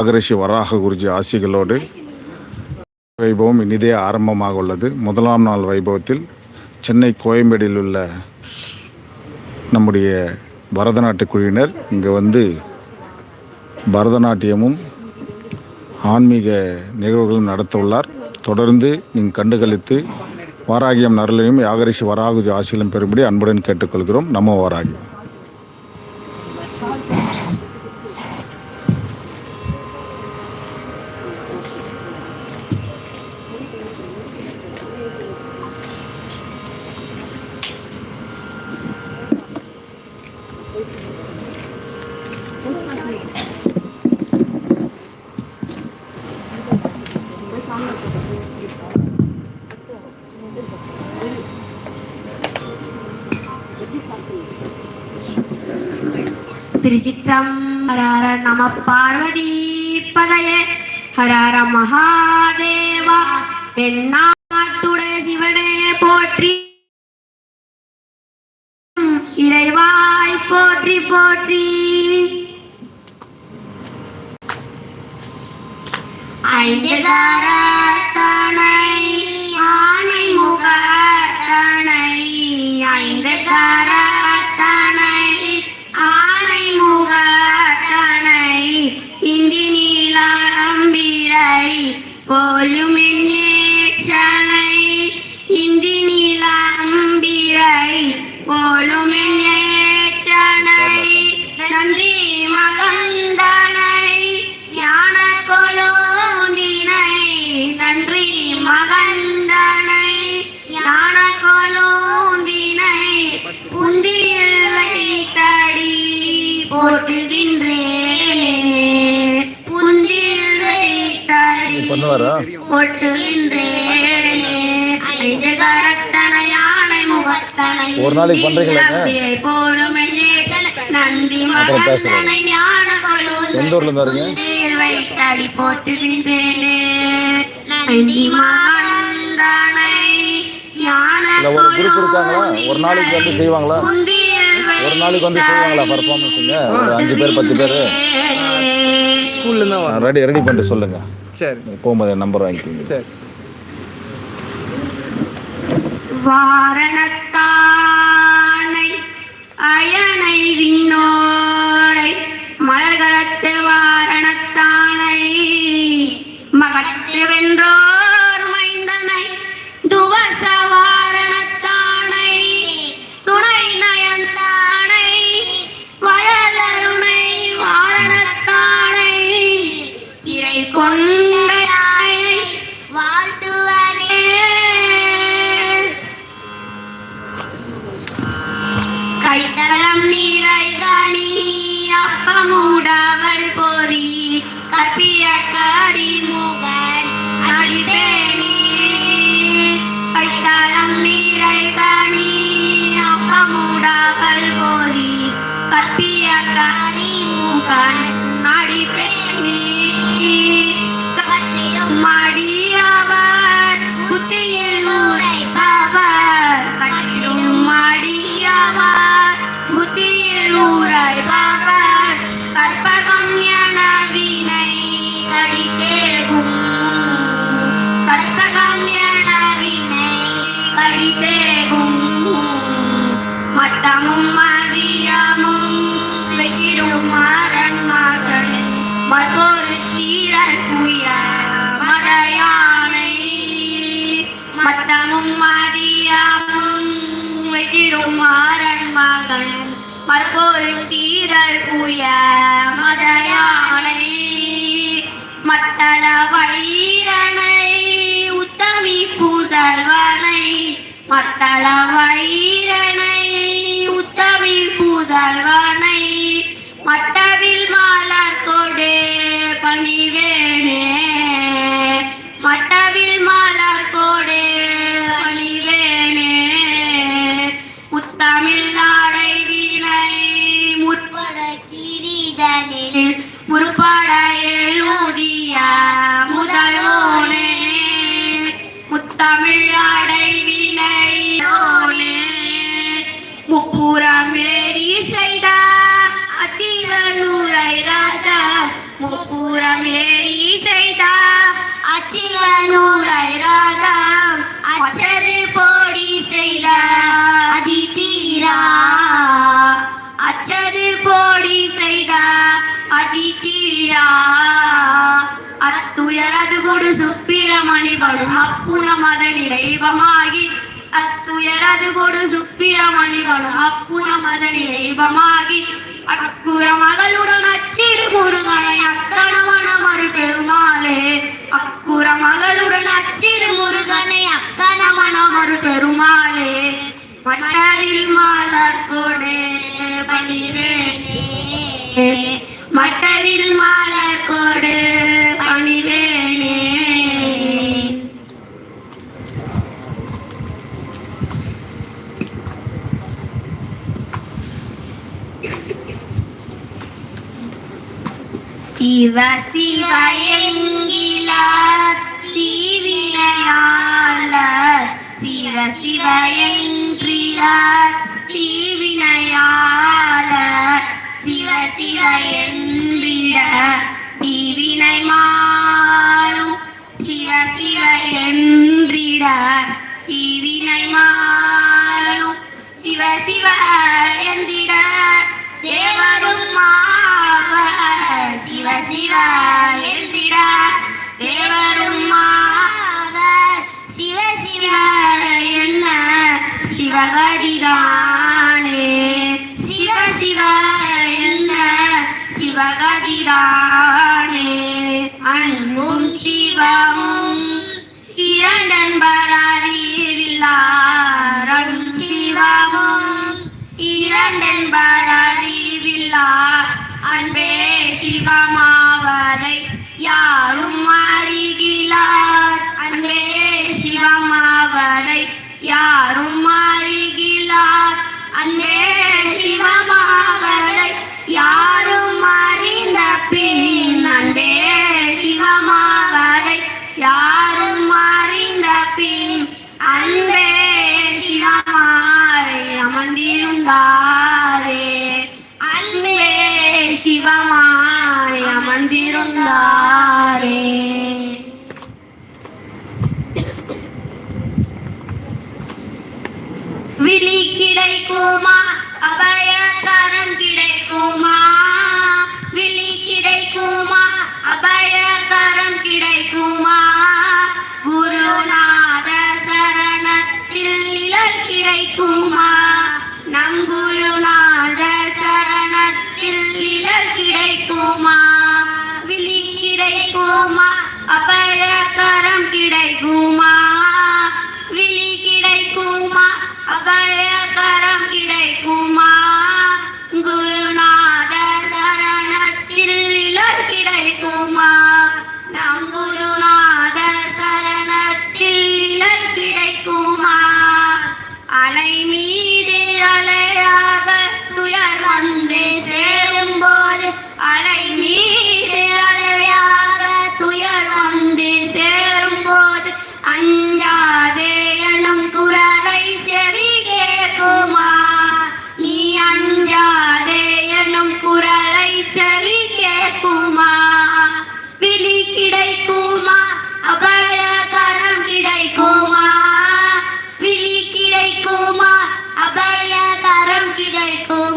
அகரிஷி வராக குருஜி ஆசிகளோடு வைபவம் இனிதே ஆரம்பமாக உள்ளது. முதலாம் நாள் வைபவத்தில் சென்னை கோயம்பேடில் உள்ள நம்முடைய பரதநாட்டிய குழுவினர் இங்கே வந்து பரதநாட்டியமும் ஆன்மீக நிகழ்வுகளும் நடத்த உள்ளார் தொடர்ந்து இங்கு கண்டுகளித்து வாராகியம் நரலையும் யாகரிஷி வராகுஜி ஆசிகளும் பெறும்படி அன்புடன் கேட்டுக்கொள்கிறோம். நம்ம வாராகியம். திருச்சிற்றம் நம பார்வதி பதய. ஹரஹர மகாதேவா என்னாட்டுடைய சிவனே போற்றி. இறைவாய் போற்றி போற்றி. ஐந்து പോലുമെന്നെ முகத்தனை ஒரு நாளைக்கு பண்றீங்களாங்க? அப்புறம் பேசுறேன். எந்த ஊர்ல இருந்து வரீங்க? இல்லை ஒரு குரூப் இருக்காங்களா? ஒரு நாளைக்கு வந்து செய்வாங்களா? ஒரு நாளைக்கு வந்து செய்வாங்களா பர்ஃபார்மன்ஸுங்க ஒரு அஞ்சு பேர் பத்து பேர்? ஸ்கூல்ல வரோம் ரெடி ரெடி பண்ணிட்டு சொல்லுங்க. சரி. போகும்போது நம்பர் வாங்கிக்கோங்க. சரி. வாரணத்தானை அயனை விண்ணோரை மலர்களத்து வாரணத்தானை மகத்து வென்றோர் மற்றொரு தீரன் புய மலையானை. மத்தமும் மதியமும் வெகிடும் மாறன் மகள் மற்றொரு தீரர் புய மதையானை மத்தள வைரனை உத்தமி புதல்வனை. மத்தள வைரனை உத்தமி புதல்வனை. மட்டவில் மலர் பணிவேனே மட்டவில் மலர் கொடு. பணிவேனே முத்தமிழ் நாடை முற்பட கிரிதனில் முற்பட எழுதிய முதலோனே. முத்தமிழ் அடைவினை முப்புறமேறி செய்த அதிவனூரை ராஜா அப்புறமேறி செய்தார் அச்சிவனூரை ராகம் அச்சது போடி செய்த அதி தீரா அச்சது போடி செய்த அதி தீரா அத்துயரது கொடு சுப்பிரமணி படும் அப்புணம் அதன் இறைவமாகி அத்துயரது கொடு சுப்பிரமணி படும் அப்புணம் அதன் இறைவமாகி சிவ சிவ என்கில தீவினையாள சிவ சிவ என்றில தீவினையாள சிவ சிவ என்றிட தீவினை மாறும் சிவ சிவ என்றிட தீவினை மாறும் சிவ சிவ சிவகதிதானே. சிவ சிவ என்ன? சிவகதிதானே. அன்பும் சிவமும் இரண்டன்பரறிவில்லார் சிவமும் இரண்டன்பரறிவில்லார் அன்பே சிவமா கிடைக்குமா? அபயகரம் கிடைக்குமா? விழி கிடைக்குமா? அபயகரம் கிடைக்குமா? குருநாத சரணத்தில் நிழல் கிடைக்குமா? நம் குருநாத சரணத்தில் நிழல் கிடைக்குமா? விழி கிடைக்குமா? அபயகரம் கிடைக்குமா? கிடைக்குமா? அபயகரம் கிடைக்குமா? விழி கிடைக்குமா? அபயகரம் கிடைக்கும்?